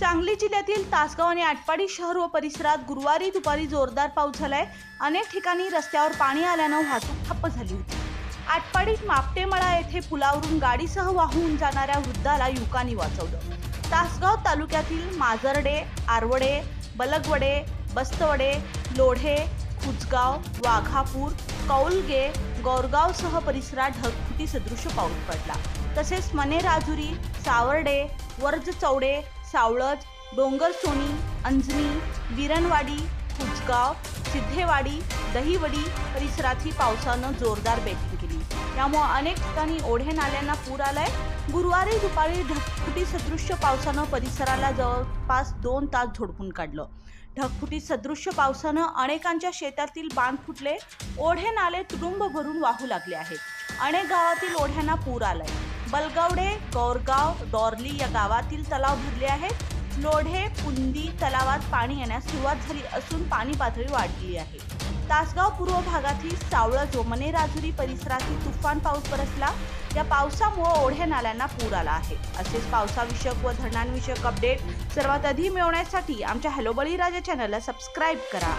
सांगली जिल्ह्यातील तासगाव आणि आटपाडी शहर व परिसरात गुरुवारी दुपारी जोरदार पाऊस झालाय. अनेक ठिकाणी रस्त्यावर पाणी आल्यानं वाहतूक ठप्प झाली होती. आटपाडीत मापटेमळा येथे पुलावरून गाडीसह वाहून जाणाऱ्या वृद्धाला युवकांनी वाचवलं. तासगाव तालुक्यातील माजरडे आरवडे बलगवडे बस्तवडे लोढे कुचगाव वाघापूर कौलगे गौरगावसह परिसरात ढगफुटी सदृश पाऊस पडला. तसेच मने राजुरी सावर्डे वर्ज चौडे सावळज डोंगरसोनी अंजनी विरणवाडी कुचगाव सिद्धेवाडी दहिवडी परिसरातही पावसानं जोरदार बेटिंग केली त्यामुळे अनेक ठिकाणी ओढे नाल्यांना पूर आलाय. गुरुवारी दुपारी ढगफुटी सदृश्य पावसानं परिसराला जवळपास दोन तास झोडपून काढलं. ढगफुटी सदृश्य पावसानं अनेकांच्या शेतातील बांध फुटले. ओढे नाले तुडुंब भरून वाहू लागले आहेत. अनेक गावातील ओढ्यांना पूर आलाय. बलगावडे गौरगाव डॉर्ली या गावातील तलाव भरले आहेत. लोढे पुंदी तलावात पाणी येण्यास सुरुवात झाली असून पाणी पातळी वाढली आहे. तासगाव पूर्व भागातील सावळं जोमने राजुरी परिसरातील तुफान पाऊस बरसला या पावसामुळे ओढ्या नाल्यांना पूर आला आहे. असेच पावसाविषयक व धरणांविषयक अपडेट सर्वात आधी मिळवण्यासाठी आमच्या हॅलो बळीराजा चॅनलला सबस्क्राईब करा.